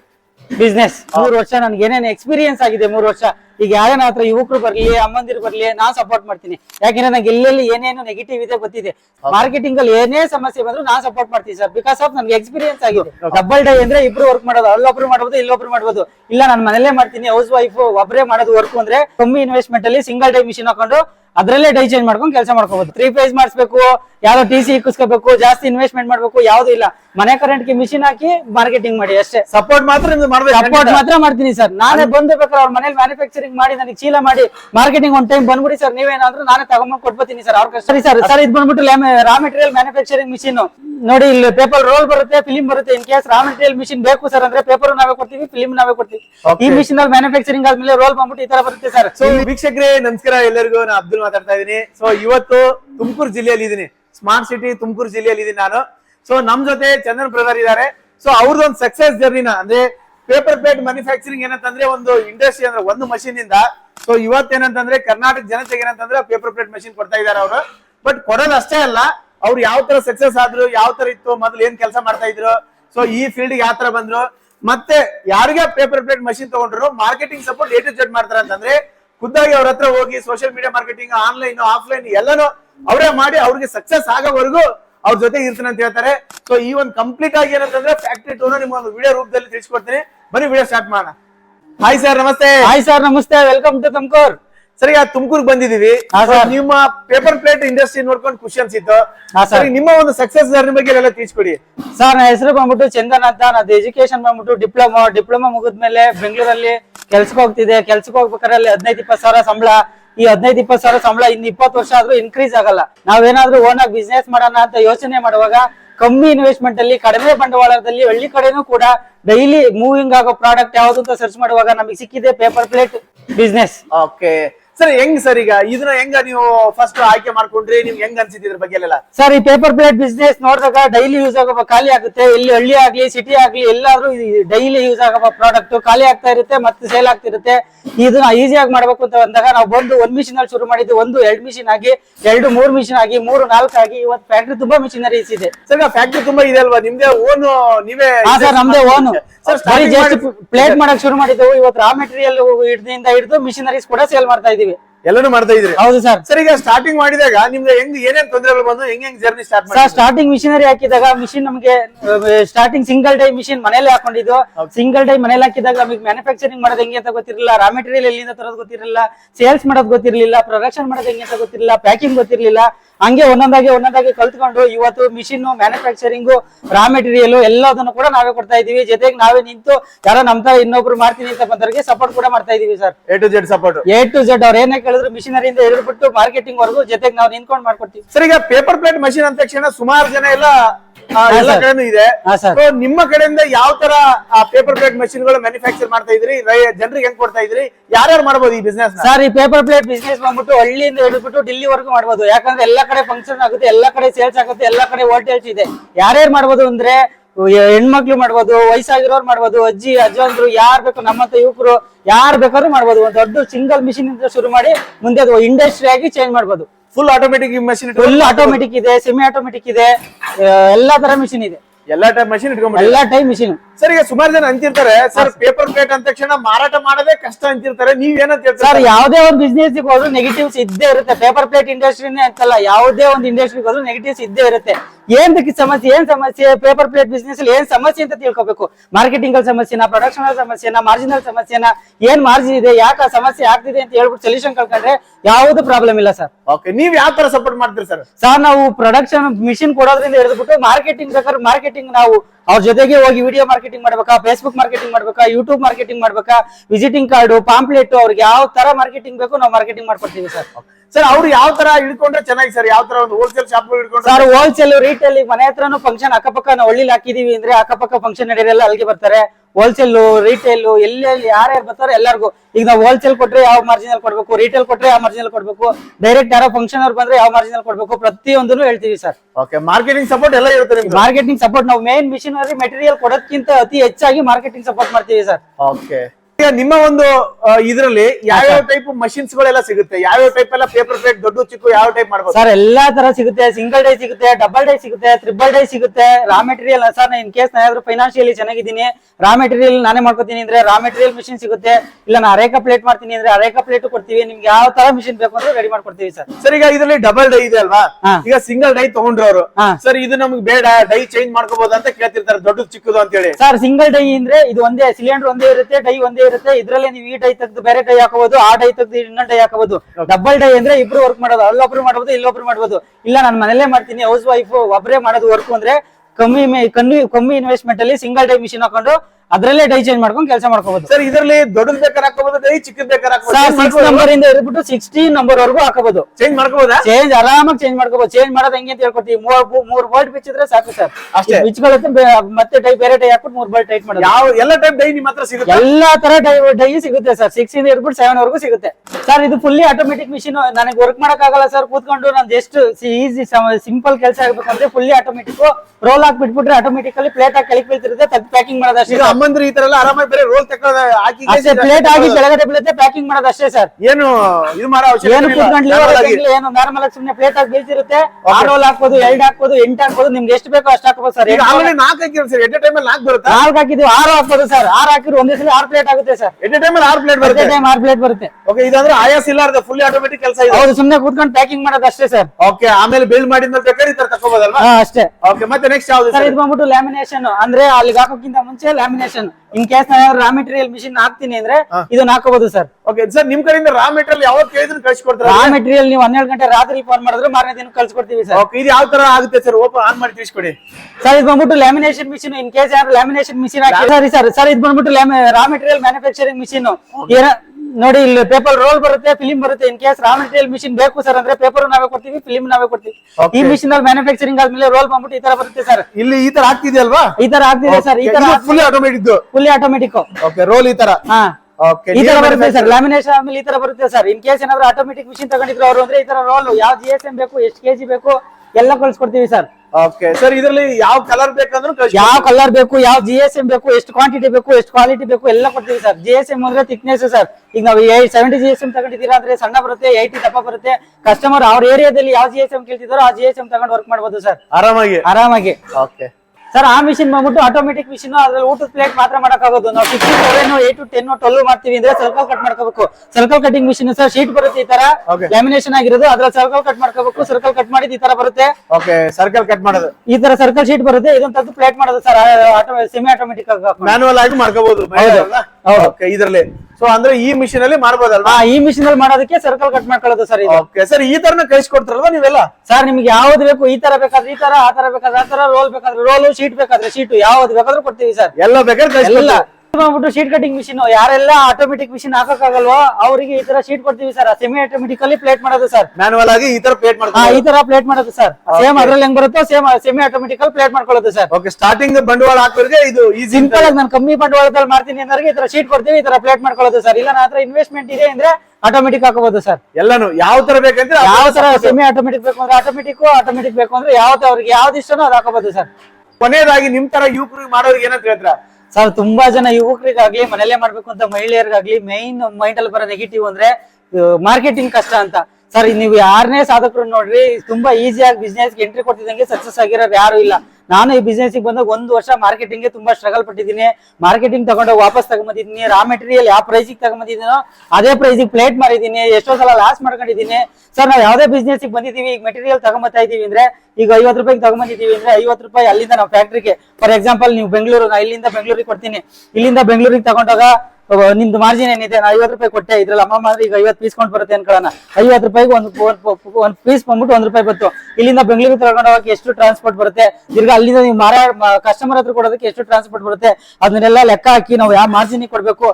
Speaker 1: ಬಿಸ್ನೆಸ್ ಮೂರು ವರ್ಷ ನನ್ಗೆ ಏನೇನು ಎಕ್ಸ್ಪೀರಿಯನ್ಸ್ ಆಗಿದೆ ಮೂರು ವರ್ಷ. ಈಗ ಯಾರೇನ ಹತ್ರ ಯುವಕರು ಬರ್ಲಿ ಅಮ್ಮಂದಿರು ಬರ್ಲಿ ನಾನ್ ಸಪೋರ್ಟ್ ಮಾಡ್ತೀನಿ. ಯಾಕೆಂದ್ರೆ ನಂಗೆ ಎಲ್ಲೆಲ್ಲಿ ಏನೇನು ನೆಗೆಟಿವ್ ಇದೆ ಗೊತ್ತಿದೆ. ಮಾರ್ಕೆಟಿಂಗ್ ಅಲ್ಲಿ ಏನೇ ಸಮಸ್ಯೆ ಬಂದ್ರು ನಾನ್ ಸಪೋರ್ಟ್ ಮಾಡ್ತೀನಿ ಸರ್ ಬಿಕಾಸ್ ಆಫ್ ನನ್ಗೆ ಎಕ್ಸ್ಪೀರಿಯನ್ಸ್ ಆಗಿದೆ. ಡಬಲ್ ಡೇ ಅಂದ್ರೆ ಇಬ್ರು ವರ್ಕ್ ಮಾಡೋದು ಅಲ್ಲೊಬ್ರು ಮಾಡಬಹುದು ಇಲ್ಲೊಬ್ರು ಮಾಡಬಹುದು ಇಲ್ಲ ನಾನು ಮನೇಲೆ ಮಾಡ್ತೀನಿ ಹೌಸ್ ವೈಫ್ ಒಬ್ಬರೇ ಮಾಡೋದು ವರ್ಕ್ ಅಂದ್ರೆ ಕಮ್ಮಿ ಇನ್ವೆಸ್ಟ್ಮೆಂಟ್ ಅಲ್ಲಿ ಸಿಂಗಲ್ ಡೇ ಮಿಷಿನ್ ಹಾಕೊಂಡು ಅದ್ರಲ್ಲೇ ಡೈ ಚೇಂಜ್ ಮಾಡ್ಕೊಂಡು ಕೆಲಸ ಮಾಡ್ಕೋಬಹುದು ತ್ರೀ ಫೇಸ್ ಮಾಡಿಸ್ಬೇಕು ಯಾವ್ದೋ ಟಿ ಸಿ ಇಕ್ಕಿಸ್ಕೋಬೇಕು ಜಾಸ್ತಿ ಇನ್ವೆಸ್ಟ್ಮೆಂಟ್ ಮಾಡ್ಬೇಕು ಯಾವ್ದು ಇಲ್ಲ. ಮನೆ ಕರೆಂಟ್ಗೆ ಮಿಷಿನ್ ಹಾಕಿ ಮಾರ್ಕೆಟಿಂಗ್ ಮಾಡಿ ಅಷ್ಟೇ.
Speaker 2: ಸಪೋರ್ಟ್ ಮಾತ್ರ
Speaker 1: ಸಪೋರ್ಟ್ ಮಾತ್ರ ಮಾಡ್ತೀನಿ ಸರ್. ನಾನೇ ಬಂದ ಬೇಕಾದ್ರೆ ಅವ್ರ ಮನೇಲಿ ಮ್ಯಾನುಫ್ಯಾಕ್ಚರಿಂಗ್ ಮಾಡಿ ನನಗೆ ಚೀಲ ಮಾಡಿ ಮಾರ್ಕೆಟಿಂಗ್ ಒಂದ್ ಟೈಮ್ ಬಂದ್ಬಿಡಿ ಸರ್. ನೀವೇನಾದ್ರೂ ನಾನೇ ತಗೊಂಡ್ಬಂದು ಕೊಟ್ಬತ್ತೀನಿ ಸರ್. ಅವ್ರ ಸರಿ ಸರ್ ಸರ್ ಇದು ಬಂದ್ಬಿಟ್ಟು ರಾ ಮೆಟೀರಿಯಲ್ ಮ್ಯಾನುಫ್ಯಾಕ್ಚರಿಂಗ್ ಮಿಷಿನ್ ನೋಡಿ ಇಲ್ಲಿ ಪೇಪರ್ ರೋಲ್ ಬರುತ್ತೆ ಫಿಲಿಂ ಬರುತ್ತೆ. In case raw material machine ಬೇಕು ಸರ್ ಅಂದ್ರೆ ಪೇಪರ್ ನಾವೇ ಕೊಡ್ತೀವಿ ಫಿಲಿಮ್ ನಾವೇ ಕೊಡ್ತೀವಿ. ಈ ಮಿಷಿನ್ ಅಲ್ಲಿ ಮ್ಯಾನುಫ್ಯಾಕ್ಚರಿಂಗ್ ಆದ್ಮೇಲೆ ರೋಲ್ ಬಂದ್ಬಿಟ್ಟು ಈ ತರ ಬರುತ್ತೆ ಸರ್.
Speaker 2: ಸೊ ವೀಕ್ಷಕರೇ ನಮಸ್ಕಾರ ಎಲ್ಲರಿಗೂ. ನಾನು ಅಬ್ದುಲ್ ಮಾತಾಡ್ತಾ ಇದ್ದೀನಿ ಸೊ ಇವತ್ತು ತುಮಕೂರು ಜಿಲ್ಲೆಯಲ್ಲಿ ಇದ್ದೀನಿ ಸ್ಮಾರ್ಟ್ ಸಿಟಿ ತುಮಕೂರು ಜಿಲ್ಲೆಯಲ್ಲಿ ಇದ್ದೀನಿ ನಾನು. ಸೊ ನಮ್ ಜೊತೆ ಚಂದನ್ ಬ್ರದರ್ ಇದ್ದಾರೆ. ಸೊ ಅವ್ರದ್ದೊಂದು ಸಕ್ಸಸ್ ಜರ್ನಿನ ಅಂದ್ರೆ ಪೇಪರ್ ಪ್ಲೇಟ್ ಮ್ಯಾನುಫ್ಯಾಕ್ಚರಿಂಗ್ ಏನಂತಂದ್ರೆ ಒಂದು ಇಂಡಸ್ಟ್ರಿ ಅಂದ್ರೆ ಒಂದು ಮಷೀನ್ ಇಂದ ಸೊ ಇವತ್ತೇನಂತಂದ್ರೆ ಕರ್ನಾಟಕ ಜನತೆಗೆ ಏನಂತಂದ್ರೆ ಪೇಪರ್ ಪ್ಲೇಟ್ ಮಷೀನ್ ಕೊಡ್ತಾ ಇದಾರೆ ಅವರು. ಬಟ್ ಕೊಡೋದು ಅಷ್ಟೇ ಅಲ್ಲ, ಅವ್ರು ಯಾವ ತರ ಸಕ್ಸಸ್ ಆದ್ರು, ಯಾವ ತರ ಇತ್ತು, ಮೊದಲು ಏನ್ ಕೆಲಸ ಮಾಡ್ತಾ ಇದ್ರು. ಸೊ ಈ ಫೀಲ್ಡ್ ಯಾವ ತರ ಬಂದ್ರು. ಮತ್ತೆ ಯಾರಿಗೆ ಪೇಪರ್ ಪ್ಲೇಟ್ ಮಷೀನ್ ತಗೊಂಡ್ರು marketing support A to Z ಮಾಡ್ತಾರೆ ಅಂತಂದ್ರೆ ಖುದ್ದಾಗಿ ಅವ್ರ ಹತ್ರ ಹೋಗಿ social media marketing online offline ಎಲ್ಲಾನು ಅವರೇ ಮಾಡಿ ಅವ್ರಿಗೆ ಸಕ್ಸಸ್ ಆಗೋವರೆಗೂ ಅವ್ರ ಜೊತೆ ಇರ್ತೀನಿ ಅಂತ ಹೇಳ್ತಾರೆ. ಸೊ ಈ ಒಂದು ಕಂಪ್ಲೀಟ್ ಆಗಿ ಏನಂತಂದ್ರೆ ಫ್ಯಾಕ್ಟ್ರಿ ಟೂರ್ ನಿಮ್ಗೆ ಒಂದು ವಿಡಿಯೋ ರೂಪದಲ್ಲಿ ತಿಳಿಸ್ಕೊಡ್ತೀನಿ. ಬನ್ನಿ ವಿಡಿಯೋ ಸ್ಟಾರ್ಟ್ ಮಾಡೋಣ. ಹಾಯ್ ಸರ್ ನಮಸ್ತೆ.
Speaker 1: ಹಾಯ್ ಸರ್ ನಮಸ್ತೆ. ವೆಲ್ಕಮ್ ಟು ತುಮಕೂರ್
Speaker 2: ಸರಿ ಆ ತುಮಕೂರ್ಗೆ ಬಂದಿದೀವಿ ನಿಮ್ಮ ಪೇಪರ್ ಪ್ಲೇಟ್ ಇಂಡಸ್ಟ್ರಿ ನೋಡ್ಕೊಂಡು ಖುಷಿ ಅನ್ಸಿತ್ತು. ನಿಮ್ಮ ಒಂದು ಸಕ್ಸಸ್ ಜರ್ನಿ ಬಗ್ಗೆ ಎಲ್ಲ ತಿಳಿಸ್ಕೊಡಿ.
Speaker 1: ಸರ್ ನನ್ನ ಹೆಸರು ಬಂದ್ಬಿಟ್ಟು ಚಂದನ್ ಅಂತ. ನನ್ನದು ಎಜುಕೇಶನ್ ಬಂದ್ಬಿಟ್ಟು ಡಿಪ್ಲೊಮಾ ಡಿಪ್ಲೊಮಾ ಮುಗಿದ್ಮೇಲೆ ಬೆಂಗಳೂರಲ್ಲಿ ಕೆಲ್ಸಕ್ಕೆ ಹೋಗ್ತಿದೆ ಕೆಲ್ಸಕ್ಕೆ ಹೋಗ್ಬೇಕಾದ್ರೆ ಅಲ್ಲಿ ಹದಿನೈದು ಇಪ್ಪತ್ತು ಸಾವಿರ ಸಂಬಳ. ಈ ಹದಿನೈದು ಇಪ್ಪತ್ತು ಸಾವಿರ ಸಂಬಳ ಇನ್ನು ಇಪ್ಪತ್ತು ವರ್ಷ ಆದ್ರೂ ಇನ್ಕ್ರೀಸ್ ಆಗಲ್ಲ. ನಾವೇನಾದ್ರೂ ಓನ್ ಆಗಿ ಬಿಸ್ನೆಸ್ ಮಾಡೋಣ ಅಂತ ಯೋಚನೆ ಮಾಡುವಾಗ ಕಮ್ಮಿ ಇನ್ವೆಸ್ಟ್ಮೆಂಟ್ ಅಲ್ಲಿ, ಕಡಿಮೆ ಬಂಡವಾಳದಲ್ಲಿ, ಹಳ್ಳಿ ಕಡೆನೂ ಕೂಡ ಡೈಲಿ ಮೂವಿಂಗ್ ಆಗೋ ಪ್ರಾಡಕ್ಟ್ ಯಾವ್ದು ಅಂತ ಸರ್ಚ್ ಮಾಡುವಾಗ ನಮಗೆ ಸಿಕ್ಕಿದೆ paper plate business
Speaker 2: okay sir ಹೆಂಗ್ ಸರ್ ಈಗ? ಇದನ್ನ ಹೆಂಗ ನೀವು ಫಸ್ಟ್ ಆಯ್ಕೆ ಮಾಡ್ಕೊಂಡ್ರಿ? ನಿಮ್ಗೆ ಹೆಂಗ್ ಅನ್ಸಿತ್ತು ಇದ್ರ ಬಗ್ಗೆ ಎಲ್ಲ
Speaker 1: ಸರ್ ಈ ಪೇಪರ್ ಪ್ಲೇಟ್ ಬಿಸ್ನೆಸ್ ನೋಡಿದಾಗ ಡೈಲಿ ಯೂಸ್ ಆಗೋ ಖಾಲಿ ಆಗುತ್ತೆ. ಇಲ್ಲಿ ಹಳ್ಳಿ ಆಗ್ಲಿ ಸಿಟಿ ಆಗ್ಲಿ ಎಲ್ಲಾದ್ರೂ ಡೈಲಿ ಯೂಸ್ ಆಗೋ ಪ್ರಾಡಕ್ಟ್ ಖಾಲಿ ಆಗ್ತಾ ಇರುತ್ತೆ ಮತ್ತೆ ಸೇಲ್ ಆಗ್ತಿರುತ್ತೆ ಇದನ್ನ ಈಸಿಯಾಗಿ ಮಾಡ್ಬೇಕು ಅಂತ ಬಂದಾಗ ನಾವು ಬಂದು ಒಂದ್ ಮಿಷಿನ್ ಅಲ್ಲಿ ಶುರು ಮಾಡಿದ್ವಿ ಒಂದು ಎರಡು ಮಿಷಿನ್ ಆಗಿ ಎರಡು ಮೂರು ಮಿಷಿನ್ ಆಗಿ ಮೂರು ನಾಲ್ಕು ಆಗಿ ಇವತ್ತು ಫ್ಯಾಕ್ಟ್ರಿ ತುಂಬಾ ಮಿಷಿನರೀಸ್ ಇದೆ.
Speaker 2: ಸರ್ ಫ್ಯಾಕ್ಟ್ರಿ ತುಂಬಾ ಇದೆ ಅಲ್ವಾ? ನಿಮ್ದೇ ಓನ್ ನೀವೇ
Speaker 1: ಹಾ ಸರ್ ನಮ್ದೇ ಓನ್
Speaker 2: ಸರ್
Speaker 1: ಪ್ಲೇಟ್ ಮಾಡಕ್ ಶುರು ಮಾಡಿದ್ದೆವು. ಇವತ್ತು ರಾ ಮೆಟೀರಿಯಲ್ ಹಿಡ್ದಿಂದ ಹಿಡಿದು ಮಿಷಿನರೀಸ್ ಕೂಡ ಸೇಲ್ ಮಾಡ್ತಾ ಇದೀವಿ.
Speaker 2: ಎಲ್ಲಾನು ಮಾಡ್ತಾ ಇದ್ರಿ
Speaker 1: ಹೌದು ಸರ್.
Speaker 2: ಸರ್ ಈಗ ಸ್ಟಾರ್ಟಿಂಗ್ ಮಾಡಿದಾಗ ನಿಮ್ಗೆ ಹೆಂಗ್ ಏನೇನ್ ತೊಂದರೆಗಳು ಬಂದು ಹೆಂಗ್ ಹೆಂಗ್ journey start
Speaker 1: sir starting machinery ಹಾಕಿದಾಗ ಮಿಷಿನ್ ನಮಗೆ ಸ್ಟಾರ್ಟಿಂಗ್ ಸಿಂಗಲ್ ಡೈ ಮಿಷಿನ್ ಮನೇಲಿ ಹಾಕೊಂಡಿದ್ದು. ಸಿಂಗಲ್ ಡೈ ಮನೇಲಿ ಹಾಕಿದಾಗ ನಮಗೆ ಮ್ಯಾನುಫ್ಯಾಕ್ಚರಿಂಗ್ ಮಾಡೋದು ಹೆಂಗೆ ಅಂತ ಗೊತ್ತಿರಲಿಲ್ಲ ರಾ ಮೆಟೀರಿಯಲ್ ಎಲ್ಲಿಂದ ತರೋದು ಗೊತ್ತಿರಲಿಲ್ಲ ಸೇಲ್ಸ್ ಮಾಡೋದು ಗೊತ್ತಿರಲಿಲ್ಲ ಪ್ರೊಡಕ್ಷನ್ ಮಾಡೋದು ಹೆಂಗೆ ಅಂತ ಗೊತ್ತಿರಲಿಲ್ಲ ಪ್ಯಾಕಿಂಗ್ ಗೊತ್ತಿರಲಿಲ್ಲ. ಹಂಗೆ ಒಂದೊಂದಾಗಿ ಒಂದೊಂದಾಗಿ ಕಲ್ತ್ಕೊಂಡು ಇವತ್ತು ಮಿಷಿನ್ ಮ್ಯಾನುಫ್ಯಾಕ್ಚರಿಂಗ್ ರಾ ಮೆಟೀರಿಯಲ್ ಎಲ್ಲದನ್ನು ಕೂಡ ನಾವೇ ಕೊಡ್ತಾ ಇದೀವಿ ಜೊತೆಗೆ ನಾವೇ ನಿಂತು ಯಾರೋ ನಮ್ಮ ತರ ಇನ್ನೊಬ್ರು ಮಾಡ್ತೀನಿ ಅಂತ ಬಂದವರಿಗೆ ಸಪೋರ್ಟ್ ಕೂಡ ಮಾಡ್ತಾ ಇದೀವಿ sir
Speaker 2: A to Z support
Speaker 1: A to Z ಅವ್ರ ಏನೇ ಕೇಳಿದ್ರು ಮಿಷಿನರಿಯಿಂದ ಹಿಡಿದ್ಬಿಟ್ಟು ಮಾರ್ಕೆಟಿಂಗ್ ವರ್ಗು ಜೊತೆಗೆ ನಾವು ನಿಂತ್ಕೊಂಡು ಮಾಡ್ಕೊಡ್ತೀವಿ.
Speaker 2: ಸರ್ ಈಗ ಪೇಪರ್ ಪ್ಲೇಟ್ ಮಷೀನ್ ಅಂದ ತಕ್ಷಣ ಸುಮಾರು ಜನ ಎಲ್ಲ ಎಲ್ಲ. ಕಡೆನೂ ಇದೆ. ನಿಮ್ಮ ಕಡೆಯಿಂದ ಯಾವ ತರ ಪೇಪರ್ ಪ್ಲೇಟ್ ಮಷೀನ್ಗಳು ಮ್ಯಾನುಫ್ಯಾಕ್ಚರ್ ಮಾಡ್ತಾ ಇದ್ರಿ? ಜನರಿಗೆ ಹೆಂಗ್ ಕೊಡ್ತಾ ಇದ್ರಿ? ಯಾರ್ಯಾರು ಮಾಡಬಹುದು ಈ ಬಿಸ್ನೆಸ್
Speaker 1: ಸರ್ ಈ ಪೇಪರ್ ಪ್ಲೇಟ್ ಬಿಸ್ನೆಸ್ ಬಂದ್ಬಿಟ್ಟು ಹಳ್ಳಿಯಿಂದ ಹಿಡಿದ್ಬಿಟ್ಟು ಡಿಲ್ಲಿವರೆಗೂ ಮಾಡಬಹುದು ಯಾಕಂದ್ರೆ ಎಲ್ಲಾ ಕಡೆ ಫಂಕ್ಷನ್ ಆಗುತ್ತೆ ಎಲ್ಲಾ ಕಡೆ ಸೇಲ್ಸ್ ಆಗುತ್ತೆ ಎಲ್ಲಾ ಕಡೆ ಹೋಟೆಲ್ಸ್ ಇದೆ. ಯಾರ್ಯಾರು ಮಾಡ್ಬೋದು ಅಂದ್ರೆ ಹೆಣ್ಮಕ್ಳು ಮಾಡ್ಬೋದು ವಯಸ್ಸಾಗಿರೋರು ಮಾಡ್ಬೋದು ಅಜ್ಜಿ ಅಜ್ಜಂದ್ರು ಯಾರ್ ಬೇಕು ನಮ್ಮಂತ ಯುವಕರು ಯಾರ್ ಬೇಕಾದ್ರು ಮಾಡ್ಬೋದು. ಒಂದು ದೊಡ್ಡ ಸಿಂಗಲ್ ಮಿಷಿನ್ ಇಂದ ಶುರು ಮಾಡಿ ಮುಂದೆ ಅದು ಇಂಡಸ್ಟ್ರಿ ಆಗಿ ಚೇಂಜ್ ಮಾಡ್ಬೋದು.
Speaker 2: Full automatic machine
Speaker 1: full automatic ಇದೆ ಸೆಮಿ ಆಟೋಮೆಟಿಕ್ ಇದೆ ಎಲ್ಲಾ ತರ ಮಿಷಿನ್ ಇದೆ.
Speaker 2: ಎಲ್ಲಾ ಟೈಮ್ ಮಷಿನ್ ಇಟ್ಕೊಂಡ್ಬಿಡಿ
Speaker 1: ಎಲ್ಲಾ ಟೈಮ್ ಮಿಷಿನ್
Speaker 2: ಸರ್ ಈಗ ಸುಮಾರು ಜನ ಅಂತಿರ್ತಾರೆ ಸರ್ ಪೇಪರ್ ಪ್ಲೇಟ್ ಅಂದ ತಕ್ಷಣ ಮಾರಾಟ ಮಾಡೋದೇ ಕಷ್ಟ ಅಂತಿರ್ತಾರೆ ನೀವ್ ಏನಂತ
Speaker 1: ಸರ್
Speaker 2: ಹೇಳ್ತಾರೆ?
Speaker 1: ಯಾವುದೇ ಒಂದು ಬಿಸ್ನೆಸ್ ಹೋದ್ರು ನೆಗೆಟಿವ್ಸ್ ಇದ್ದೇ ಇರುತ್ತೆ. ಪೇಪರ್ ಪ್ಲೇಟ್ ಇಂಡಸ್ಟ್ರಿನೇ ಅಂತಲ್ಲ ಯಾವುದೇ ಒಂದು ಇಂಡಸ್ಟ್ರಿಗೆ ಹೋದ್ರು ನೆಗೆಟಿವ್ಸ್ ಇದ್ದೇ ಇರುತ್ತೆ. ಏನ್ ಸಮಸ್ಯೆ ಏನ್ ಸಮಸ್ಯೆ ಪೇಪರ್ ಪ್ಲೇಟ್ ಬಿಸ್ನೆಸ್ ಅಲ್ಲಿ ಏನ್ ಸಮಸ್ಯೆ ಅಂತ ತಿಳ್ಕೊಬೇಕು. ಮಾರ್ಕೆಟಿಂಗ್ ಅಲ್ಲಿ ಸಮಸ್ಯೆನ ಪ್ರೊಡಕ್ಷನ್ ಸಮಸ್ಯೆನ ಮಾರ್ಜಿನಲ್ ಸಮಸ್ಯೆನ ಏನ್ ಮಾರ್ಜಿನ್ ಇದೆ ಯಾಕೆ ಆ ಸಮಸ್ಯೆ ಆಗ್ತಿದೆ ಅಂತ ಹೇಳ್ಬಿಟ್ಟು ಸೊಲ್ಯೂಷನ್ ಕಳ್ಕೊಂಡ್ರೆ ಯಾವ್ದು ಪ್ರಾಬ್ಲಮ್ ಇಲ್ಲ ಸರ್
Speaker 2: ಓಕೆ ನೀವ್ ಯಾವ ತರ ಸಪೋರ್ಟ್ ಮಾಡ್ತೀರಿ ಸರ್
Speaker 1: ಸರ್ ನಾವು ಪ್ರೊಡಕ್ಷನ್ ಮಿಷಿನ್ ಕೊಡೋದ್ರಿಂದ ಹಿಡಿದ್ಬಿಟ್ಟು ಮಾರ್ಕೆಟಿಂಗ್ ಬೇಕಾದ್ರೆ ಮಾರ್ಕೆಟಿಂಗ್ ನಾವು ಅವ್ರ ಜೊತೆಗೆ ಹೋಗಿ ವಿಡಿಯೋ ಮಾರ್ಕೆಟಿಂಗ್ ಮಾಡ್ಬೇಕಾ ಫೇಸ್ಬುಕ್ ಮಾರ್ಕೆಟಿಂಗ್ ಮಾಡ್ಬೇಕಾ ಯೂಟ್ಯೂಬ್ ಮಾರ್ಕೆಟಿಂಗ್ ಮಾಡ್ಬೇಕಾ ವಿಸಿಟಿಂಗ್ ಕಾರ್ಡ್ ಪಾಂಪ್ಲೆಟ್ ಅವ್ರಿಗೆ ಯಾವ ತರ ಮಾರ್ಕೆಟಿಂಗ್ ಬೇಕು ನಾವು ಮಾರ್ಕೆಟಿಂಗ್ ಮಾಡ್ಕೊಡ್ತೀವಿ ಸರ್
Speaker 2: ಸರ್ ಅವ್ರು ಯಾವ ತರ ಹಿಡ್ಕೊಂಡ್ರೆ ಚೆನ್ನಾಗಿ ಸರ್ ಯಾವ ತರ ಒಂದು wholesale shop
Speaker 1: sir wholesale retail ಮನೆ ಹತ್ರನು ಫಂಕ್ಷನ್ ಅಕ್ಕಪಕ್ಕ ನಾವು ಹಳ್ಳಿಲಿ ಹಾಕಿದೀವಿ ಅಂದ್ರೆ ಅಕ್ಕಪಕ್ಕ ಫಂಕ್ಷನ್ ನಡೆಯಲ್ಲ ಅಲ್ಲಿಗೆ ಬರ್ತಾರೆ. ಹೋಲ್ಸೇಲ್ ರೀಟೇಲ್ ಎಲ್ಲೆಲ್ಲಿ ಎಲ್ಲಿ ಯಾರ್ಯಾರು ಬರ್ತಾರೋ ಎಲ್ಲರಿಗೂ. ಈಗ ನಾವು ಹೋಲ್ಸೇಲ್ ಕೊಟ್ರೆ ಯಾವ ಮಾರ್ಜಿನಲ್ ಕೊಡ್ಬೇಕು? ರೀಟೇಲ್ ಕೊಟ್ರೆ ಯಾವ ಮಾರ್ಜಿನಲ್ ಕೊಡ್ಬೇಕು? ಡೈರೆಕ್ಟ್ ಯಾರೋ ಫಂಕ್ಷನ್ ಅವ್ರು ಬಂದ್ರೆ ಯಾವ ಮಾರ್ಜಿನಲ್ ಕೊಡ್ಬೇಕು? ಪ್ರತಿಯೊಂದನ್ನು ಹೇಳ್ತೀವಿ ಸರ್
Speaker 2: ಓಕೆ ಮಾರ್ಕೆಟಿಂಗ್ ಸಪೋರ್ಟ್ ಎಲ್ಲ ಇರುತ್ತೆ ನಿಮ್ಗೆ
Speaker 1: ಮಾರ್ಕೆಟಿಂಗ್ ಸಪೋರ್ಟ್ ನಾವು ಮೇನ್ ಮಿಷಿನರಿ ಮೆಟೀರಿಯಲ್ ಕೊಡೋದಕ್ಕಿಂತ ಅತಿ ಹೆಚ್ಚಾಗಿ ಮಾರ್ಕೆಟಿಂಗ್ ಸಪೋರ್ಟ್ ಮಾಡ್ತೀವಿ ಸರ್
Speaker 2: ಓಕೆ ಈಗ ನಿಮ್ಮ ಒಂದು ಇದರಲ್ಲಿ ಯಾವ ಯಾವ ಟೈಪ್ ಮಷಿನ್ಸ್ ಗಳೆಲ್ಲ ಸಿಗುತ್ತೆ? ಯಾವ ಟೈಪ್ ಎಲ್ಲ ಪೇಪರ್ ಪ್ಲೇಟ್ ದೊಡ್ಡ ಚಿಕ್ಕ ಯಾವ ಟೈಪ್ ಮಾಡ್ಬೋದು?
Speaker 1: ಸರ್ ಎಲ್ಲಾ ತರ ಸಿಗುತ್ತೆ. ಸಿಂಗಲ್ ಡೈ ಸಿಗುತ್ತೆ ಡಬಲ್ ಡೈ ಸಿಗುತ್ತೆ ತ್ರಿಬಲ್ ಡೈ ಸಿಗುತ್ತೆ. Raw material sir in case ನಾ ಯಾವ್ದಾದ್ರು ಫೈನಾನ್ಷಿಯಲಿ ಚೆನ್ನಾಗಿದ್ದೀನಿ ರಾ ಮೆಟೀರಿಯಲ್ ನಾನೇ ಮಾಡ್ಕೊತೀನಿ ಅಂದ್ರೆ ರಾ ಮೆಟೀರಿಯಲ್ ಮಿಷಿನ್ ಸಿಗುತ್ತೆ. ಇಲ್ಲ ನಾನು ಅರೇಕ ಪ್ಲೇಟ್ ಮಾಡ್ತೀನಿ ಅಂದ್ರೆ ಅರೇಕ ಪ್ಲೇಟ್ ಕೊಡ್ತೀವಿ. ನಿಮ್ಗೆ ಯಾವ ತರ ಮಿಷಿನ್ ಬೇಕು ಅಂದ್ರೆ ರೆಡಿ ಮಾಡ್ಕೊಡ್ತೀವಿ ಸರ್
Speaker 2: ಸರ್ ಈಗ ಇದರಲ್ಲಿ ಡಬಲ್ ಡೈ ಇದೆ ಅಲ್ವಾ? ಈಗ ಸಿಂಗಲ್ ಡೈ ತಗೊಂಡ್ರವ್ರು. ಸರ್ ಇದು ನಮ್ಗೆ ಬೇಡ ಡೈ ಚೇಂಜ್ ಮಾಡ್ಕೋಬಹುದು ಅಂತ ಕೇಳ್ತಿರ್ತಾರೆ ದೊಡ್ಡದು ಚಿಕ್ಕದು ಅಂತ ಹೇಳಿ
Speaker 1: ಸರ್ ಸಿಂಗಲ್ ಡೈ ಅಂದ್ರೆ ಇದು ಒಂದೇ ಸಿಲಿಂಡರ್ ಒಂದೇ ಇರುತ್ತೆ ಡೈ ಒಂದೇ ಇರುತ್ತೆ, ಇದ್ರಲ್ಲೇ ನೀವು ಈ ಡೈ ತೆಗೆದು ಬೇರೆ ಡೈ ಹಾಕಬಹುದು ಆ ಡೈ ತೆಗೆದು ಇನ್ನೊಂದು ಡೈ ಹಾಕಬಹುದು ಡಬಲ್ ಡೈ ಅಂದ್ರೆ ಇಬ್ರು ವರ್ಕ್ ಮಾಡೋದು, ಅಲ್ಲೊಬ್ರು ಮಾಡಬಹುದು ಇಲ್ಲೊಬ್ರು ಮಾಡಬಹುದು ಇಲ್ಲ, ನಾನು ಮನೇಲೆ ಮಾಡ್ತೀನಿ ಹೌಸ್ ವೈಫ್ ಒಬ್ಬರೇ ಮಾಡೋದು ವರ್ಕ್ ಅಂದ್ರೆ ಕಮ್ಮಿ ಕಮ್ಮಿ ಕಮ್ಮಿ ಇನ್ವೆಸ್ಟ್ಮೆಂಟ್ ಅಲ್ಲಿ ಸಿಂಗಲ್ ಡೈ ಮಿಷಿನ್ ಹಾಕೊಂಡು ಅದ್ರಲ್ಲೇ ಡೈ ಚೇಂಜ್ ಮಾಡ್ಕೊಂಡು ಕೆಲಸ ಮಾಡ್ಕೋಬಹುದು
Speaker 2: ಸರ್ ಇದರಲ್ಲಿ ದೊಡ್ಡದ ಬೇಕಾದ್ರೆ ಹಾಕೋಬಹುದು ಡೈ ಚಿಕ್ಕದ ಬೇಕಾದ್ರೆ
Speaker 1: ಸರ್ ಸಿಕ್ಸ್ ನಂಬರ್ ಇಂದ ಇರ್ಬಿಟ್ಟು ಸಿಕ್ಸ್ಟೀನ್ ನಂಬರ್ ವರೆಗೂ ಹಾಕಬಹುದು
Speaker 2: ಚೇಂಜ್ ಮಾಡ್ಕೋಬಹುದಾ
Speaker 1: ಚೇಂಜ್ ಆರಾಮಾಗಿ ಚೇಂಜ್ ಮಾಡ್ಕೋಬಹುದು ಚೇಂಜ್ ಮಾಡೋದು ಹೆಂಗೆ ಅಂತ ಹೇಳ್ಕೊತೀವಿ ಮೂರ್ ಮೂರ್ ಬೋಲ್ಟ್ ಬಿಚ್ಚಿದ್ರೆ ಸಾಕು ಸರ್.
Speaker 2: ಅಷ್ಟೇ.
Speaker 1: ಬಿಚ್ಕೊಳ್ಳುತ್ತೆ ಮತ್ತೆ ಡೈ ಬೇರೆ ಟೈ ಹಾಕ್ಬಿಟ್ಟು ಮೂರ್ ಬೋಲ್ಟ್ ಟೈಟ್ ಮಾಡೋದು.
Speaker 2: ಯಾವ ಎಲ್ಲ ಟೈಪ್ ಡೈ ನಿಮ್ಮ ಹತ್ರ ಸಿಗುತ್ತೆ?
Speaker 1: ಎಲ್ಲಾ ತರ ಡೈ ಡೈ ಸಿಗುತ್ತೆ ಸರ್. ಸಿಕ್ಸ್ ಇಂದ ಇರ್ಬಿಟ್ಟು ಸೆವೆನ್ ವರೆಗೂ ಸಿಗುತ್ತೆ. ಸರ್ ಇದು ಫುಲ್ಲಿ ಆಟೋಮೆಟಿಕ್ ಮಿಷಿನ್ ನನಗೆ ವರ್ಕ್ ಮಾಡಕ್ ಆಗಲ್ಲ ಸರ್. ಕೂತ್ಕೊಂಡು ನಾನು ಎಷ್ಟು ಈಸಿ ಸಿಂಪಲ್ ಕೆಲಸ ಆಗ್ಬೇಕಂದ್ರೆ ಫುಲ್ಲಿ ಆಟೋಮೆಟಿಕ್ ರೋಲ್ ಹಾಕಿ ಬಿಟ್ಬಿಟ್ರೆ ಆಟೋಮೆಟಿಕಲಿ ಪ್ಲೇಟ್ ಹಾಕಿ ಕೆಳಗೆ ಬೀಳ್ತಿರುತ್ತೆ. ಪ್ಯಾಕಿಂಗ್ ಮಾಡೋದು ಅಷ್ಟೇ
Speaker 2: ಈ ತರ ಎಲ್ಲ ಆರಾಮಾಗಿ ಬೇರೆ ರೋಲ್ ತಕೊಳ್ಳೋದು ಹಾಕಿ
Speaker 1: ಅಷ್ಟೇ ಪ್ಲೇಟ್ ಆಗಿ ಕೆಳಗಡೆ ಬೀಳುತ್ತೆ ಪ್ಯಾಕಿಂಗ್ ಮಾಡೋದು ಅಷ್ಟೇ ಸರ್.
Speaker 2: ಏನು ಇದು ಮಾಡೋ ಅವಶ್ಯಕತೆ
Speaker 1: ಏನು
Speaker 2: ಇಲ್ಲ.
Speaker 1: ಕೂತ್ಕೊಂಡು
Speaker 2: Normal ಆಗಿ.
Speaker 1: ಏನು ನಾರ್ಮಲ್ ಆಗಿ ಸುಮ್ಮನೆ ಪ್ಲೇಟ್ ಆಗಿ ಬೀಳ್ತಿರುತ್ತೆ. ರೋಲ್ ಹಾಕ್ಬೋದು ಎರಡ್ ಹಾಕ್ಬೋದು ಎಂಟು ಹಾಕ್ಬೋದು ನಿಮ್ಗೆ ಎಷ್ಟು ಬೇಕೋ ಅಷ್ಟು ಹಾಕ್ಬೋದು ಸರ್.
Speaker 2: ಈಗ ಆಲ್ರೆಡಿ ನಾಲ್ಕು ಹಾಕಿರೋ ಸರ್ ಎಟ್ ಟೈಮ್ ಅಲ್ಲಿ ನಾಲ್ಕು ಬರುತ್ತಾ?
Speaker 1: ನಾಲ್ಕು ಹಾಕಿದ್ವಿ ಆರು ಹಾಕ್ಬೋದು ಸರ್. ಆರು ಹಾಕಿದ್ರು ಒಂದೇ ಸಲ ಆರು ಪ್ಲೇಟ್ ಆಗುತ್ತೆ ಸರ್.
Speaker 2: ಎಟ್ ಟೈಮ್ ಅಲ್ಲಿ ಆರು ಪ್ಲೇಟ್ ಬರುತ್ತೆ.
Speaker 1: ಟೈಮ್ ಆರು ಪ್ಲೇಟ್ ಬರುತ್ತೆ.
Speaker 2: ಓಕೆ ಇದಂದ್ರೆ ಆಯಾಸ ಇಲ್ಲಾರ್ದ ಫುಲ್ ಆಟೋಮೆಟಿಕ್ ಕೆಲಸ ಇದೆ.
Speaker 1: ಹೌದು ಸುಮ್ಮನೆ ಕೂತ್ಕೊಂಡು ಪ್ಯಾಕಿಂಗ್ ಮಾಡೋದು ಅಷ್ಟೇ ಸರ್.
Speaker 2: ಓಕೆ ಆಮೇಲೆ ಬಿಲ್ಡ್ ಮಾಡಿದ್ಮೇಲೆ ಬೇಕಾದ್ರೆ ಈ ತರ ತಗೋಬೋದಲ್ವಾ
Speaker 1: ಹಾ ಅಷ್ಟೇ.
Speaker 2: ಓಕೆ ಮತ್ತೆ ನೆಕ್ಸ್ಟ್ ಯಾವ್ದು
Speaker 1: ಸರ್ ಇದು ಬಂದ್ಬಿಟ್ಟು ಲ್ಯಾಮಿನೇಷನ್ ಅಂದ್ರೆ ಅಲ್ಲಿಗೆ ಹಾಕೋಕ್ಕಿಂತ ಮುಂಚೆ ಲ್ಯಾಮಿನೇಷನ್ ಇನ್ ಕೇಸ್ ನಾನು ರಾ ಮೆಟೀರಿಯಲ್ ಮಿಷಿನ್ ಹಾಕ್ತೀನಿ ಅಂದ್ರೆ ಇದನ್ನ ಹಾಕೋಬಹುದು ಸರ್
Speaker 2: ಓಕೆ ಸರ್ ನಿಮ್ ಕಡೆಯಿಂದ ರಾ ಮೆಟೀರಿಯಲ್ ಯಾವಾಗ ಕೇಳಿದ್ರು ಕಳ್ಸಿಕೊಡ್ತಾರೆ?
Speaker 1: ರಾ ಮೆಟೀರಿಯಲ್ ನೀವು ಹನ್ನೆರಡು ಗಂಟೆ ರಾತ್ರಿ ಫೋನ್ ಮಾಡಿದ್ರೆ ಮಾರನೇ ದಿನ ಕಳ್ಸಿಕೊಡ್ತೀವಿ ಸರ್
Speaker 2: ಓಕೆ ಇದು ಯಾವ ತರ ಆಗುತ್ತೆ ಸರ್ ಓಪನ್ ಆನ್ ಮಾಡಿ ತಿಳಿಸ್ಕೊಡಿ.
Speaker 1: ಸರ್ ಇದು ಬಂದ್ಬಿಟ್ಟು ಲ್ಯಾಮಿನೇಷನ್ ಮಿಷಿನ್ ಇನ್ ಕೇಸ್ ಯಾರು ಲ್ಯಾಮಿನೇಷನ್ ಮಿಷಿನ್ ಹಾಕಿ ಸರಿ ಸರ್ ಸರ್ ಇದು ಬಂದ್ಬಿಟ್ಟು ರಾ ಮೆಟೀರಿಯಲ್ ಮ್ಯಾನುಫ್ಯಾಕ್ಚರಿಂಗ್ ಮಿಷಿನ್ ನೋಡಿ ಇಲ್ಲಿ ಪೇಪರ್ ರೋಲ್ ಬರುತ್ತೆ ಫಿಲಿಮ್ ಬರುತ್ತೆ. In case raw material machine ಬೇಕು ಸರ್ ಅಂದ್ರೆ ಪೇಪರ್ ನಾವೇ ಕೊಡ್ತೀವಿ ಫಿಲಿಂ ನಾವೇ ಕೊಡ್ತೀವಿ. ಈ ಮಿಷಿನ್ ಅಲ್ಲಿ ಮ್ಯಾನುಫ್ಯಾಕ್ಚರಿಂಗ್ ಆದ್ಮೇಲೆ ರೋಲ್ ಬಂದ್ಬಿಟ್ಟು ಈ ತರ ಬರುತ್ತೆ ಸರ್
Speaker 2: ಇಲ್ಲಿ ಈ ತರ ಆಗ್ತಿದೆ ಅಲ್ವಾ
Speaker 1: ಈ ತರ ಆಗ್ತಿದೆ ಸರ್ ಈ ತರ
Speaker 2: full automatic
Speaker 1: fully automatic
Speaker 2: okay roll ಈ ತರ.
Speaker 1: ಹಾ.
Speaker 2: ಓಕೆ
Speaker 1: ಈ ತರ ಬರುತ್ತೆ ಸರ್ ಲ್ಯಾಮಿನೇಷನ್ ಆದ್ಮೇಲೆ ಈ ತರ ಬರುತ್ತೆ ಸರ್ ಇನ್ ಕೇಸ್ ಏನಾದ್ರು ಆಟೋಮೆಟಿಕ್ ಮಿಷಿನ್ ತಗೊಂಡಿದ್ರು ಅವರು ಅಂದ್ರೆ ಈ ತರ ರೋಲ್ ಯಾವ ಜಿ ಎಸ್ ಎಂ ಬೇಕು ಎಷ್ಟು ಕೆಜಿ ಬೇಕು ಎಲ್ಲ ಕಳ್ಸಿಕೊಡ್ತೀವಿ ಸರ್
Speaker 2: ಓಕೆ ಸರ್ ಇದರಲ್ಲಿ ಯಾವ ಕಲರ್ ಬೇಕಂದ್ರೂ
Speaker 1: ಯಾವ ಕಲರ್ ಬೇಕು ಯಾವ ಜಿ ಎಸ್ ಎಂ ಬೇಕು ಎಷ್ಟು ಕ್ವಾಂಟಿಟಿ ಬೇಕು ಎಷ್ಟು ಕ್ವಾಲಿಟಿ ಬೇಕು ಎಲ್ಲ ಕೊಡ್ತೀವಿ ಸರ್ ಜಿ ಎಸ್ ಎಂ ಅಂದ್ರೆ ತಿಕ್ನೆಸ್ ಸರ್ ಈಗ ನಾವು ಸೆವೆಂಟಿ ಜಿ ಎಸ್ ಎಂ ತಗೊಂಡಿದ್ದೀರಾ ಅಂದ್ರೆ ಸಣ್ಣ ಬರುತ್ತೆ ಏಯ್ಟಿ ದಪ್ಪ ಬರುತ್ತೆ. ಕಸ್ಟಮರ್ ಅವ್ರ ಏರಿಯಾದಲ್ಲಿ ಯಾವ ಜಿ ಎಸ್ ಎಂ ಕೇಳ್ತಿದಾರೋ ಆ ಜಿ ಎಸ್ ಎಂ ತಗೊಂಡು ವರ್ಕ್ ಮಾಡಬಹುದು ಸರ್
Speaker 2: ಆರಾಮಾಗಿ.
Speaker 1: ಆರಾಮಾಗಿ.
Speaker 2: ಓಕೆ
Speaker 1: ಸರ್ ಆ ಮಿಷಿನ್ ಬಂದ್ಬಿಟ್ಟು ಆಟೋಮೆಟಿಕ್ ಮಿಷಿನ್ ಅದ್ರಲ್ಲಿ ಊಟದ ಪ್ಲೇಟ್ ಮಾತ್ರ ಮಾಡಕ್ಕಾಗೋದು. ನಾವು sixty seven eight to ten twelve ಮಾಡ್ತೀವಿ ಅಂದ್ರೆ ಸರ್ಕಲ್ ಕಟ್ ಮಾಡ್ಕೋಬೇಕು. Circle cutting machine sir sheet ಬರುತ್ತೆ ಈ ತರ. ಲ್ಯಾಮಿನೇಷನ್ ಆಗಿರೋದು ಅದ್ರಲ್ಲಿ ಸರ್ಕಲ್ ಕಟ್ ಮಾಡ್ಕೋಬೇಕು. ಸರ್ಕಲ್ ಕಟ್ ಮಾಡಿದ ಈ ತರ ಬರುತ್ತೆ.
Speaker 2: ಓಕೆ ಸರ್ಕಲ್ ಕಟ್ ಮಾಡೋದು.
Speaker 1: ಈ ತರ ಸರ್ಕಲ್ ಶೀಟ್ ಬರುತ್ತೆ. ಇದನ್ನ ತಂದು ಪ್ಲೇಟ್ ಮಾಡೋದು sir. Auto semi automatic.
Speaker 2: Manual ಆಗಿ ಮಾಡ್ಕೋಬಹುದು ಇದರಲ್ಲಿ. ಸೊ ಅಂದ್ರೆ ಈ ಮಿಷಿನ್ ಅಲ್ಲಿ ಮಾಡ್ಬೋದಲ್ವಾ?
Speaker 1: ಈ ಮಿಷಿನ್ ಅಲ್ಲಿ ಮಾಡೋದಕ್ಕೆ ಸರ್ಕಲ್ ಕಟ್ ಮಾಡ್ಕೊಳ್ಳೋದು ಸರ್
Speaker 2: ಓಕೆ ಸರ್ ಈ ತರನ ಕಳಿಸ್ಕೊಡ್ತಾರಲ್ವಾ ನೀವೆಲ್ಲ?
Speaker 1: ಸರ್ ನಿಮ್ಗೆ ಯಾವ್ದು ಬೇಕು ಈ ತರ ಬೇಕಾದ್ರೆ ಈ ತರ ಆ ತರ ಬೇಕಾದ್ರೆ ಆ ತರ ರೋಲ್ ಬೇಕಾದ್ರೆ ರೋಲ್ ಶೀಟ್ ಬೇಕಾದ್ರೆ ಶೀಟ್ ಯಾವ್ದು ಬೇಕಾದ್ರೂ ಕೊಡ್ತೀವಿ ಸರ್
Speaker 2: ಎಲ್ಲ ಬೇಕಾದ್ರೆ
Speaker 1: ಎಲ್ಲ. ಬಂದ್ಬಿಟ್ಟು ಶೀಟ್ ಕಟಿಂಗ್ ಮಿಷಿನ್ ಯಾರೆಲ್ಲ ಆಟೋಮೆಟಿಕ್ ಮಿಷಿನ್ ಹಾಕಕ್ಕಾಗಲ್ವೋ ಅವರಿಗೆ ಈ ತರ ಶೀಟ್ ಕೊಡ್ತೀವಿ ಸರ್ ಸೆಮಿ ಆಟೋಮೆಟಿಕ್ ಅಲ್ಲಿ ಪ್ಲೇಟ್ ಮಾಡೋದು ಸರ್
Speaker 2: ಮ್ಯಾನುವಲ್ ಆಗಿ ಈ ತರ ಪ್ಲೇಟ್ ಮಾಡ್ತಾರೆ
Speaker 1: ಈ ತರ ಪ್ಲೇಟ್ ಮಾಡೋದು ಸರ್ ಸೇಮ್ ಅದ್ರಲ್ಲಿ ಹೆಂಗ್ ಬರುತ್ತೋ ಸೇಮ್ ಸೆಮಿ ಆಟೋಮೆಟಿಕ್ ಅಲ್ಲಿ ಪ್ಲೇಟ್ ಮಾಡ್ಕೊಳ್ಳೋದು ಸರ್
Speaker 2: ಓಕೆ ಸ್ಟಾರ್ಟಿಂಗ್ ಬಂಡವಾಳ ಹಾಕೋರಿಗೆ ಇದು ಈ
Speaker 1: ಸಿಂಪಲ್ ಆಗಿ ನಾನು ಕಮ್ಮಿ ಬಂಡವಾಳದಲ್ಲಿ ಮಾಡ್ತೀನಿ ಅಂದ್ರೆ ಈ ತರ ಶೀಟ್ ಕೊಡ್ತೀವಿ ಈ ತರ ಪ್ಲೇಟ್ ಮಾಡ್ಕೊಳ್ಳೋದು ಸರ್ ಇಲ್ಲ ಹತ್ರ ಇನ್ವೆಸ್ಟ್ಮೆಂಟ್ ಇದೆ ಅಂದ್ರೆ ಆಟೋಮೆಟಿಕ್ ಹಾಕೋಬಹುದು ಸರ್
Speaker 2: ಎಲ್ಲಾನು ಯಾವ ತರ ಬೇಕಂದ್ರೆ
Speaker 1: ಯಾವ
Speaker 2: ತರ
Speaker 1: ತರ ಸೆಮಿ ಆಟೋಮೆಟಿಕ್ ಬೇಕು ಅಂದ್ರೆ ಆಟೋಮೆಟಿಕ್ ಆಟೋಮೆಟಿಕ್ ಬೇಕು ಅಂದ್ರೆ ಯಾವ್ದು ಅವ್ರಿಗೆ ಯಾವ್ದು ಇಷ್ಟನೋ ಅದು ಹಾಕೋಬಹುದು ಸರ್
Speaker 2: ಕೊನೆಯದಾಗಿ ನಿಮ್ ತರ ಯುವಕರಿಗೆ ಮಾಡೋರಿಗೆ ಏನಂತ ಹೇಳ್ತೀರಾ?
Speaker 1: ಸರ್, ತುಂಬಾ ಜನ ಯುವಕರಿಗಾಗ್ಲಿ ಮನೇಲೆ ಮಾಡ್ಬೇಕು ಅಂತ ಮಹಿಳೆಯರಿಗಾಗ್ಲಿ ಮೈನ್ ಮೈಂಡ್ ಅಲ್ಲಿ ಬರೋ ನೆಗೆಟಿವ್ ಅಂದ್ರೆ ಮಾರ್ಕೆಟಿಂಗ್ ಕಷ್ಟ ಅಂತ. ಸರ್ ನೀವು ಯಾರನೇ ಸಾಧಕರು ನೋಡ್ರಿ, ತುಂಬಾ ಈಸಿಯಾಗಿ ಬಿಸ್ನೆಸ್ ಎಂಟ್ರಿ ಕೊಟ್ಟಿದಂಗೆ ಸಕ್ಸಸ್ ಆಗಿರೋರು ಯಾರು ಇಲ್ಲ. ನಾನು ಈ ಬಿಸ್ನೆಸ್ ಬಂದಾಗ ಒಂದು ವರ್ಷ ಮಾರ್ಕೆಟಿಂಗ್ ತುಂಬಾ ಸ್ಟ್ರಗಲ್ ಪಟ್ಟಿದ್ದೀನಿ. ಮಾರ್ಕೆಟಿಂಗ್ ತಗೊಂಡೋಗಿ ವಾಪಸ್ ತಗೊಂಬಂದಿದ್ದೀನಿ. ರಾ ಮೆಟೀರಿಯಲ್ ಯಾವ ಪ್ರೈಸಿಗೆ ತಗೊಂಬಂದಿದ್ದೀನೋ ಅದೇ ಪ್ರೈಸಿಗೆ ಪ್ಲೇಟ್ ಮಾರಿದ್ದೀನಿ. ಎಷ್ಟೋ ಸಲ ಲಾಸ್ ಮಾಡ್ಕೊಂಡಿದ್ದೀನಿ. ಸರ್ ನಾವು ಯಾವುದೇ ಬಿಸ್ನೆಸ್ ಬಂದಿದ್ದೀವಿ, ಈಗ ಮೆಟೀರಿಯಲ್ ತಗೊಂಬತ್ತಾ ಇದೀವಿ ಅಂದ್ರೆ, ಈಗ ಐವತ್ತು ರೂಪಾಯಿಗೆ ತಗೊಂಬಂದಿದ್ದೀವಿ ಅಂದ್ರೆ ಐವತ್ತು ರೂಪಾಯಿ ಅಲ್ಲಿಂದ ನಾವು ಫ್ಯಾಕ್ಟ್ರಿಗೆ ಫಾರ್ ಎಕ್ಸಾಂಪಲ್ ನೀವು ಬೆಂಗಳೂರು, ನಾ ಇಲ್ಲಿಂದ ಬೆಂಗಳೂರಿಗೆ ಕೊಡ್ತೀನಿ. ಇಲ್ಲಿಂದ ಬೆಂಗಳೂರಿಗೆ ತಗೊಂಡೋಗ ನಿಮ್ದು ಮಾರ್ಜಿನ್ ಏನಿದೆ? ನಾ ಐವತ್ತು ರೂಪಾಯಿ ಕೊಟ್ಟೆ, ಇದ್ರಲ್ಲಿ ಅಮ್ಮ ಮಾತ್ರ ಈಗ ಐವತ್ತು ಪೀಸ್ ಕೊಂಡು ಬರುತ್ತೆ ಅನ್ಕೊಳ್ಳೋಣ. ಐವತ್ತು ರೂಪಾಯಿಗೆ ಒಂದು ಒಂದು ಪೀಸ್ ಬಂದ್ಬಿಟ್ಟು ಒಂದು ರೂಪಾಯಿ ಬಂತು. ಇಲ್ಲಿಂದ ಬೆಂಗಳೂರಿಗೆ ತಗೊಂಡು ಎಷ್ಟು ಟ್ರಾನ್ಸ್ಪೋರ್ಟ್ ಬರುತ್ತೆ? ತಿರ್ಗಾ ಅಲ್ಲಿಂದ ನೀವು ಮಾರಾಟ ಕಸ್ಟಮರ್ ಹತ್ರ ಕೊಡೋದಕ್ಕೆ ಎಷ್ಟು ಟ್ರಾನ್ಸ್ಪೋರ್ಟ್ ಬರುತ್ತೆ? ಅದನ್ನೆಲ್ಲ ಲೆಕ್ಕ ಹಾಕಿ ನಾವು ಯಾವ ಮಾರ್ಜಿನ್ ಕೊಡಬೇಕು?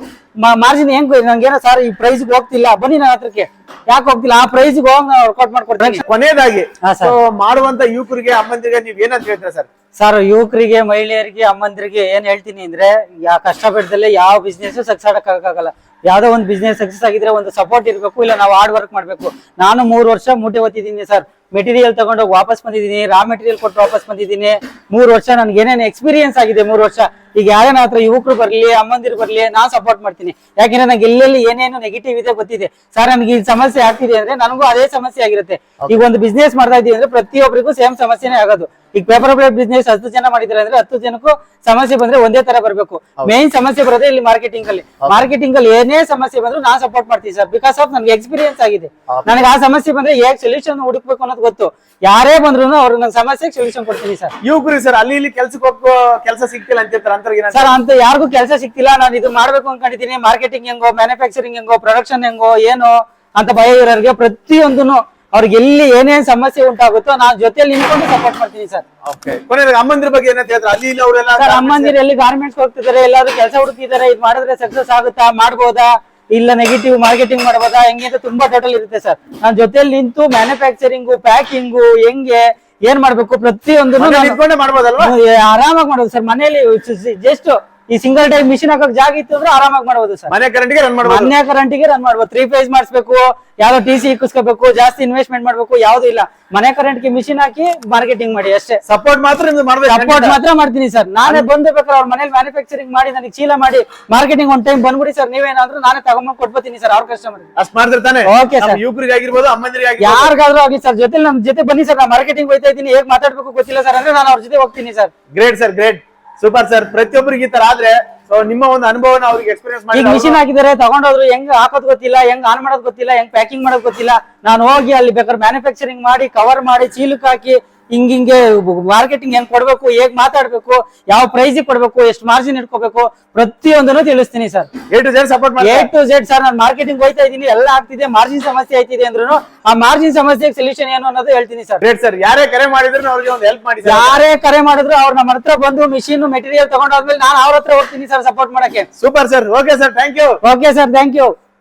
Speaker 1: ಮಾರ್ಜಿನ್ ಹೆಂಗ್ ನಂಗೇನೋ ಸರ್ ಈ ಪ್ರೈಸ್ ಹೋಗ್ತಿಲ್ಲ. ಬನ್ನಿ ನನ್ನ ಹತ್ರಕ್ಕೆ. ಯಾಕೆ ಹೋಗ್ತಿಲ್ಲ? ಆ ಪ್ರೈಸ್ ಹೋಗಿ ವರ್ಕೌಟ್ ಮಾಡ್ಕೊಡ್ತೀನಿ.
Speaker 2: ಕೊನೆಯದಾಗಿ. ಸೊ ಮಾಡುವಂತ ಯುವಕರಿಗೆ ಅಮ್ಮಂದಿರಿಗೆ ನೀವ್ ಏನಂತ ಹೇಳ್ತೀರಾ ಸರ್?
Speaker 1: ಸರ್ ಯುವಕರಿಗೆ ಮಹಿಳೆಯರಿಗೆ ಅಮ್ಮಂದಿರಿಗೆ ಏನ್ ಹೇಳ್ತೀನಿ ಅಂದ್ರೆ ಯಾ ಕಷ್ಟಪಟ್ಟದಲ್ಲೇ ಯಾವ ಬಿಸ್ನೆಸ್ ಸಕ್ಸಸ್ ಆಗಕ್ಕಾಗಲ್ಲ ಯಾವ್ದೋ ಒಂದು ಬಿಸ್ನೆಸ್ ಸಕ್ಸಸ್ ಆಗಿದ್ರೆ ಒಂದು ಸಪೋರ್ಟ್ ಇರಬೇಕು ಇಲ್ಲ ನಾವು ಹಾರ್ಡ್ ವರ್ಕ್ ಮಾಡ್ಬೇಕು. ನಾನು ಮೂರು ವರ್ಷ ಮೂಟೆ ಓದ್ತಿದ್ದೀನಿ ಸರ್. ಮೆಟೀರಿಯಲ್ ತಗೊಂಡೋಗಿ ವಾಪಸ್ ಬಂದಿದ್ದೀನಿ ರಾ ಮೆಟೀರಿಯಲ್ ಕೊಟ್ಟು ವಾಪಸ್ ಬಂದಿದ್ದೀನಿ. ಮೂರು ವರ್ಷ ನನ್ಗೆ ಏನೇನು ಎಕ್ಸ್ಪೀರಿಯನ್ಸ್ ಆಗಿದೆ ಮೂರು ವರ್ಷ? ಈಗ ಯಾರೇನ ಹತ್ರ ಯುವಕರು ಬರಲಿ ಅಮ್ಮಂದಿರು ಬರಲಿ ನಾನು ಸಪೋರ್ಟ್ ಮಾಡ್ತೀನಿ. ಯಾಕೆಂದ್ರೆ ನಂಗೆ ಎಲ್ಲೆಲ್ಲಿ ಏನೇನು ನೆಗೆಟಿವ್ ಇದೆ ಗೊತ್ತಿದೆ. ಸರ್ ನನಗೆ ಈ ಸಮಸ್ಯೆ ಆಗ್ತಿದೆ ಅಂದ್ರೆ ನನಗೂ ಅದೇ ಸಮಸ್ಯೆ ಆಗಿರುತ್ತೆ. ಈಗ ಒಂದು ಬಿಸ್ನೆಸ್ ಮಾಡ್ತಾ ಇದ್ದೀವಿ ಅಂದ್ರೆ ಪ್ರತಿಯೊಬ್ಬರಿಗೂ ಸೇಮ್ ಸಮಸ್ಯೆನೇ ಆಗೋದು. ಈಗ ಪೇಪರ್ ಪ್ಲೇಟ್ ಬಿಸ್ನೆಸ್ ಹತ್ತು ಜನ ಮಾಡಿದ್ರೆ ಅಂದ್ರೆ ಹತ್ತು ಜನಕ್ಕೂ ಸಮಸ್ಯೆ ಬಂದ್ರೆ ಒಂದೇ ತರ ಬರಬೇಕು. ಮೇನ್ ಸಮಸ್ಯೆ ಬರೋದೇ ಇಲ್ಲಿ ಮಾರ್ಕೆಟಿಂಗ್ ಅಲ್ಲಿ. ಮಾರ್ಕೆಟಿಂಗ್ ಅಲ್ಲಿ ಏನೇ ಸಮಸ್ಯೆ ಬಂದ್ರು ನಾನು ಸಪೋರ್ಟ್ ಮಾಡ್ತೀನಿ ಸರ್ ಬಿಕಾಸ್ ಆಫ್ ನನ್ಗೆ ಎಕ್ಸ್ಪೀರಿಯನ್ಸ್ ಆಗಿದೆ. ನನಗೆ ಆ ಸಮಸ್ಯೆ ಬಂದ್ರೆ ಹೇಗೆ ಸೊಲ್ಯೂಷನ್ ಹುಡುಕ್ಬೇಕು ಅನ್ನೋದು ಗೊತ್ತು. ಯಾರೇ ಬಂದ್ರು ಅವ್ರ ನನ್ನ ಸಮಸ್ಯೆಗೆ ಸೊಲ್ಯೂಷನ್ ಕೊಡ್ತೀನಿ ಸರ್.
Speaker 2: ಯುವಕರಿಗೆ ಸರ್ ಅಲ್ಲಿ ಇಲ್ಲಿ ಕೆಲ್ಸಕ್ಕೆ ಹೋಗೋ ಕೆಲಸ ಸಿಗ್ತಿಲ್ಲ ಅಂತಿರ್ತಾರೆ ಅಂತ
Speaker 1: ಸರ್ ಅಂತ ಯಾರಿಗೂ ಕೆಲಸ ಸಿಕ್ತಿಲ್ಲ ನಾನು ಇದು ಮಾಡ್ಬೇಕು ಅನ್ಕೊಂಡಿದ್ದೀನಿ. ಮಾರ್ಕೆಟಿಂಗ್ ಹೆಂಗೋ ಮ್ಯಾನುಫ್ಯಾಕ್ಚರಿಂಗ್ ಹೆಂಗೋ ಪ್ರೊಡಕ್ಷನ್ ಹೆಂಗೋ ಏನು ಅಂತ ಭಯ ಇರೋರಿಗೆ ಪ್ರತಿಯೊಂದನ್ನು ಅವ್ರಿಗೆ ಎಲ್ಲಿ ಏನೇನ್ ಸಮಸ್ಯೆ ಉಂಟಾಗುತ್ತೋ ನಾನು ಜೊತೆಲಿ ನಿಂತ್ಕೊಂಡು ಸಪೋರ್ಟ್ ಮಾಡ್ತೀನಿ ಸರ್.
Speaker 2: ಬಗ್ಗೆ ಅಮ್ಮಂದಿರ ಬಗ್ಗೆ ಏನಂತ ಹೇಳ್ತಾರೆ? ಅಲ್ಲಿ ಇಲ್ಲಿ ಅವರೆಲ್ಲ
Speaker 1: ಸರ್ ಅಮ್ಮಂದಿರು ಎಲ್ಲಿ ಗಾರ್ಮೆಂಟ್ಸ್ ಹೋಗ್ತಿದ್ದಾರೆ ಎಲ್ಲಾದ್ರೂ ಕೆಲಸ ಹುಡುಕ್ತಿದ್ದಾರೆ ಇದು ಮಾಡಿದ್ರೆ ಸಕ್ಸಸ್ ಆಗುತ್ತಾ ಮಾಡ್ಬೋದಾ? ಇಲ್ಲ ನೆಗೆಟಿವ್ ಮಾರ್ಕೆಟಿಂಗ್ ಮಾಡಬಹುದಾ ಹೆಂಗೆ ಅಂತ ತುಂಬಾ ಟೋಟಲ್ ಇರುತ್ತೆ ಸರ್ ನಾನು ಜೊತೆಲಿ ನಿಂತು ಮ್ಯಾನುಫ್ಯಾಕ್ಚರಿಂಗು ಪ್ಯಾಕಿಂಗು ಹೆಂಗೆ ಏನ್ ಮಾಡ್ಬೇಕು
Speaker 2: ಪ್ರತಿಯೊಂದು
Speaker 1: ಆರಾಮಾಗಿ ಮಾಡ್ಬೋದು ಸರ್ ಮನೆಯಲ್ಲಿ ಜಸ್ಟ್ ಈ ಸಿಂಗಲ್ ಟೈಮ್ ಮಿಷಿನ್ ಹಾಕಕ್ ಜಾಗ ಇತ್ತು ಅಂದ್ರೆ ಆರಾಮಾಗಿ ಮಾಡಬಹುದು ಸರ್.
Speaker 2: ಮನೆ ಕರೆಂಟ್ಗೆ ರನ್ ಮಾಡಬಹುದು
Speaker 1: ಮನೆ ಕರೆಂಟಿಗೆ ರನ್ ಮಾಡಬಹುದು ತ್ರೀ ಫೇಸ್ ಮಾಡಿಸ್ಬೇಕು ಯಾವ್ದೋ ಟಿ ಸಿ ಇಕ್ಕಿಸ್ಕೋಬೇಕು ಜಾಸ್ತಿ ಇನ್ವೆಸ್ಟ್ಮೆಂಟ್ ಮಾಡಬೇಕು ಯಾವ್ದು ಇಲ್ಲ. ಮನೆ ಕರೆಂಟ್ಗೆ ಮಿಷಿನ್ ಹಾಕಿ ಮಾರ್ಕೆಟಿಂಗ್ ಮಾಡಿ ಅಷ್ಟೇ.
Speaker 2: ಸಪೋರ್ಟ್ ಮಾತ್ರ
Speaker 1: ಸಪೋರ್ಟ್ ಮಾತ್ರ ಮಾಡ್ತೀನಿ ಸರ್. ನಾನೇ ಬಂದ ಬೇಕಾದ್ರೆ ಅವ್ರ ಮನೇಲಿ ಮ್ಯಾನುಫ್ಯಾಕ್ಚರಿಂಗ್ ಮಾಡಿ ನನಗೆ ಚೀಲ ಮಾಡಿ ಮಾರ್ಕೆಟಿಂಗ್ ಒಂದ್ ಟೈಮ್ ಬಂದ್ಬಿಡಿ ಸರ್. ನೀವೇನಾದ್ರೂ ನಾನೇ ತಗೊಂಡ್ ಕೊಟ್ಬತ್ತೀನಿ ಸರ್ ಅವ್ರ ಕಸ್ಟಮರ್
Speaker 2: ಅಷ್ಟ್ ಮಾಡ್ತಿರ್ತಾನೆ
Speaker 1: ಓಕೆ ಸರ್
Speaker 2: ಯುವಕರಿಗೆ ಆಗಿರ್ಬೋದು ಅಮ್ಮಂದಿರಿಗೆ
Speaker 1: ಯಾರಿಗಾದ್ರೂ ಆಗಿ ಸರ್. ಜೊತೆ ನಮ್ ಜೊತೆ ಬನ್ನಿ ಸರ್. ನಾ ಮಾರ್ಕೆಟಿಂಗ್ ಹೋಯ್ತಾ ಇದ್ದೀನಿ. ಹೇಗ್ ಮಾತಾಡ್ಬೇಕು ಗೊತ್ತಿಲ್ಲ ಸರ್. ಅಂದ್ರೆ ನಾನು ಅವ್ರ ಜೊತೆ ಹೋಗ್ತೀನಿ sir.
Speaker 2: Great sir great super sir ಪ್ರತಿಯೊಬ್ಬರಿಗೆ ಈ ತರ ಆದ್ರೆ ಸೊ ನಿಮ್ಮ ಒಂದು ಅನುಭವನ ಅವ್ರಿಗೆ ಎಕ್ಸ್ಪೀರಿಯನ್ಸ್
Speaker 1: ಈಗ
Speaker 2: ಮಾಡಿ
Speaker 1: ಮಿಷಿನ್ ಹಾಕಿದ್ದಾರೆ ತಗೊಂಡೋದ್ರು ಹೆಂಗ್ ಹಾಕೋದ್ ಗೊತ್ತಿಲ್ಲ ಹೆಂಗ್ ಆನ್ ಮಾಡೋದ್ ಗೊತ್ತಿಲ್ಲ ಹೆಂಗ್ ಪ್ಯಾಕಿಂಗ್ ಮಾಡೋದ್ ಗೊತ್ತಿಲ್ಲ. ನಾನು ಹೋಗಿ ಅಲ್ಲಿ ಬೇಕಾದ್ರೆ ಮ್ಯಾನುಫ್ಯಾಕ್ಚರಿಂಗ್ ಮಾಡಿ ಕವರ್ ಮಾಡಿ ಚೀಲಕ್ ಹಾಕಿ ಹಿಂಗ್ ಹಿಂಗೆ ಮಾರ್ಕೆಟಿಂಗ್ ಹೆಂಗ್ ಕೊಡ್ಬೇಕು ಹೇಗ್ ಮಾತಾಡ್ಬೇಕು ಯಾವ ಪ್ರೈಸ್ ಕೊಡ್ಬೇಕು ಎಷ್ಟು ಮಾರ್ಜಿನ್ ಇಟ್ಕೋಬೇಕು ಪ್ರತಿಯೊಂದನ್ನು ತಿಳಿಸ್ತೀನಿ sir
Speaker 2: A to Z support A
Speaker 1: A to Z sir ನಾನು ಮಾರ್ಕೆಟಿಂಗ್ ಹೋಯ್ತಾ ಇದ್ದೀನಿ ಎಲ್ಲ ಆಗ್ತಿದೆ ಮಾರ್ಜಿನ್ ಸಮಸ್ಯೆ ಆಯ್ತಿದೆ ಅಂದ್ರೂ ಆ ಮಾರ್ಜಿನ್ ಸಮಸ್ಯೆಗೆ ಸೊಲ್ಯೂಷನ್ ಏನು ಅನ್ನೋದು ಹೇಳ್ತೀನಿ ಸರ್
Speaker 2: ರೇಟ್ ಸರ್ ಯಾರೇ ಕರೆ ಮಾಡಿದ್ರು ಅವ್ರಿಗೆ ಒಂದು ಹೆಲ್ಪ್ ಮಾಡಿ
Speaker 1: ಯಾರೇ ಕರೆ ಮಾಡಿದ್ರು ಅವ್ರು ನಮ್ಮ ಹತ್ರ ಬಂದು ಮಿಷಿನ್ ಮೆಟೀರಿಯಲ್ ತಗೊಂಡಾದ್ಮೇಲೆ ನಾನು ಅವ್ರ ಹತ್ರ ಹೋಗ್ತೀನಿ ಸರ್ ಸಪೋರ್ಟ್ ಮಾಡಕ್ಕೆ.
Speaker 2: Super sir okay sir thank you
Speaker 1: okay sir thank you